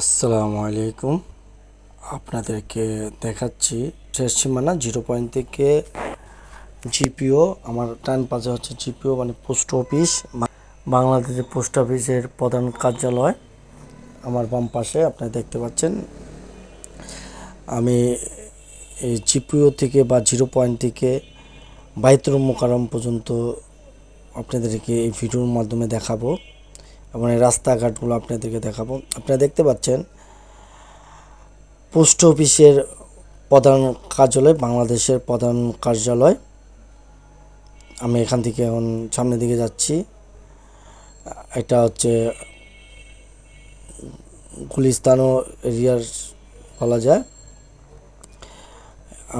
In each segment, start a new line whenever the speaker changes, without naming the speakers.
আসসালামু আলাইকুম আপনাদেরকে দেখাচ্ছি শেষ সীমানা জিরো পয়েন্ট থেকে জিপিও, আমার ডান পাশে হচ্ছে জিপিও মানে পোস্ট অফিস, বাংলাদেশের পোস্ট অফিসের প্রধান কার্যালয়, আমার বাম পাশে আপনারা দেখতে পাচ্ছেন। আমি এই জিপিও থেকে বা জিরো পয়েন্ট থেকে বাইতুল মোকারম পর্যন্ত আপনাদেরকে এই ভিডিওর মাধ্যমে দেখাবো। এবং এই রাস্তাঘাটগুলো আপনাদেরকে দেখাবো। আপনারা দেখতে পাচ্ছেন, পোস্ট অফিসের প্রধান কার্যালয়, বাংলাদেশের প্রধান কার্যালয়। আমি এখান থেকে এখন সামনের দিকে যাচ্ছি। এটা হচ্ছে গুলিস্তানও এরিয়ার বলা যায়।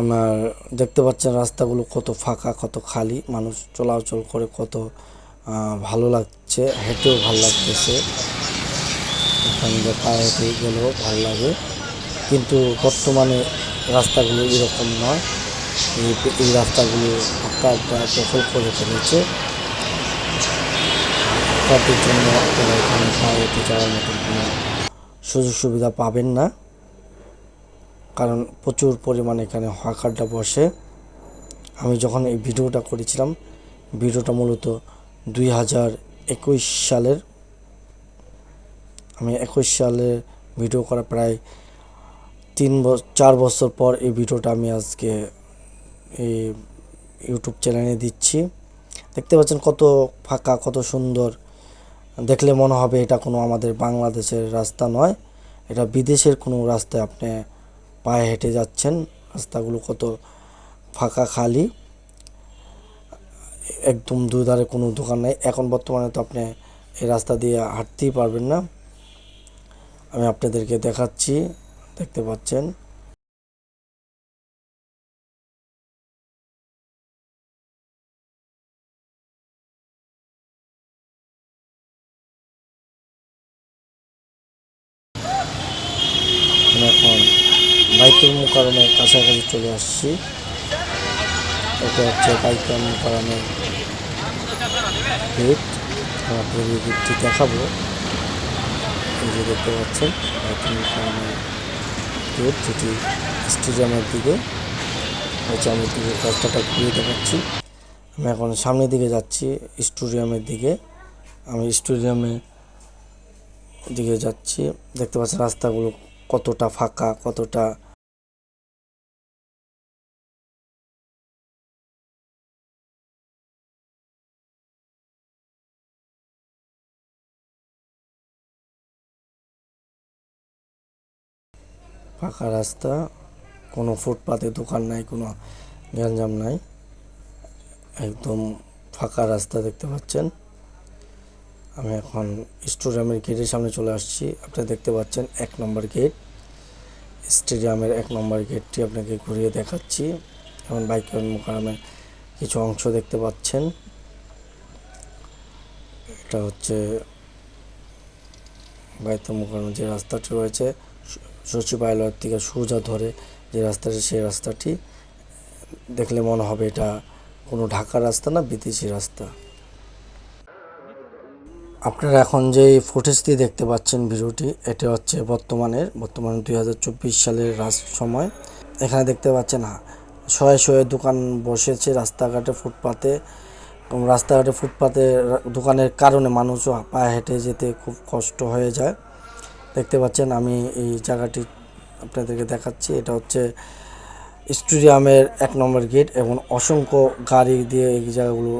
আমার দেখতে পাচ্ছেন রাস্তাগুলো কত ফাঁকা, কত খালি, মানুষ চলাচল করে কত ভালো লাগছে, হেঁটেও ভালো লাগতেছে। এখান দিয়ে পায়ে হেঁটে গেলেও ভালো লাগে। কিন্তু বর্তমানে রাস্তাগুলো এরকম নয়। এই রাস্তাগুলো রাস্তাগুলো আপনারা দখল করে ফেলেছে। তাদের জন্য আপনারা এখানে পায়ে হেঁটে যাওয়ার মতো কোনো সুযোগ সুবিধা পাবেন না। কারণ প্রচুর পরিমাণে এখানে হকারটা বসে। আমি যখন এই ভিডিওটা করেছিলাম, ভিডিওটা মূলত দুই হাজার একুশ সালের, আমি একুশ সালে ভিডিও করা প্রায় তিন চার বছর পর এই ভিডিওটা আমি আজকে এই ইউটিউব চ্যানেলে দিচ্ছি। দেখতে পাচ্ছেন কত ফাঁকা, কত সুন্দর। দেখলে মনে হবে এটা কোনো আমাদের বাংলাদেশের রাস্তা নয়, এটা বিদেশের কোনো রাস্তায় আপনি পায়ে হেঁটে যাচ্ছেন, রাস্তাগুলো কত ফাঁকা, খালি। একদম দুধারে কোনো দোকান নেই। এখন বর্তমানে তো আপনি এই রাস্তা দিয়ে হাঁটতেই পারবেন না। আমি আপনাদেরকে দেখাচ্ছি, দেখতে পাচ্ছেন। এখন বাইতুল মুকারমের কাছাকাছি চলে আসছি। এটা হচ্ছে বাইতুল মুকারমের গেট আপনাদের গেটটি দেখাবো। এই যে দেখতে পাচ্ছেন বাইতুল মুকারমের গেট যেটি স্টেডিয়ামের দিকে। হচ্ছে আমি দিকে রাস্তাটা ঘুরিয়ে দেখাচ্ছি। আমি এখন সামনের দিকে যাচ্ছি স্টেডিয়ামের দিকে। আমি স্টেডিয়ামে দিকে যাচ্ছি। দেখতে পাচ্ছেন রাস্তাগুলো কতটা ফাঁকা, কতটা ফাঁকা রাস্তা, কোনো ফুটপাতে দোকান নাই, কোনো গ্যাঞ্জাম নাই। একদম ফাঁকা রাস্তা দেখতে পাচ্ছেন। আমি এখন স্টেডিয়ামের গেটের সামনে চলে আসছি। আপনারা দেখতে পাচ্ছেন এক নম্বর গেট স্টেডিয়ামের এক নম্বর গেটটি আপনাকে ঘুরিয়ে দেখাচ্ছি। এখন বাইকের মোকামে কিছু অংশ দেখতে পাচ্ছেন। এটা হচ্ছে বাইতুল মোকারম যে রাস্তাটি রয়েছে। সচিবালয়ের থেকে সোজা ধরে যে রাস্তাটি, সেই রাস্তাটি দেখলে মনে হবে এটা কোনো ঢাকার রাস্তা না, বিদেশি রাস্তা। আপনারা এখন যে ফুটেজটি দেখতে পাচ্ছেন ভিডিওটি, এটা হচ্ছে বর্তমানের, বর্তমানে দুই হাজার চব্বিশ সালের রাস সময়। এখানে দেখতে পাচ্ছেন শয়ে শয়ে দোকান বসেছে রাস্তাঘাটে ফুটপাতে রাস্তাঘাটে ফুটপাতে দোকানের কারণে মানুষও পায়ে হেঁটে যেতে খুব কষ্ট হয়ে যায়। দেখতে পাচ্ছেন, আমি এই জায়গাটি আপনাদেরকে দেখাচ্ছি। এটা হচ্ছে স্টেডিয়ামের এক নম্বর গেট এবং অসংখ্য গাড়ি দিয়ে এই জায়গাগুলো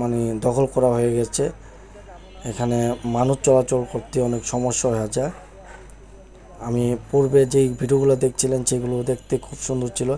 মানে দখল করা হয়ে গেছে। এখানে মানুষ চলাচল করতে অনেক সমস্যা হয়ে যায় আমি পূর্বে যেই ভিডিওগুলো দেখছিলেন, সেগুলো দেখতে খুব সুন্দর ছিল।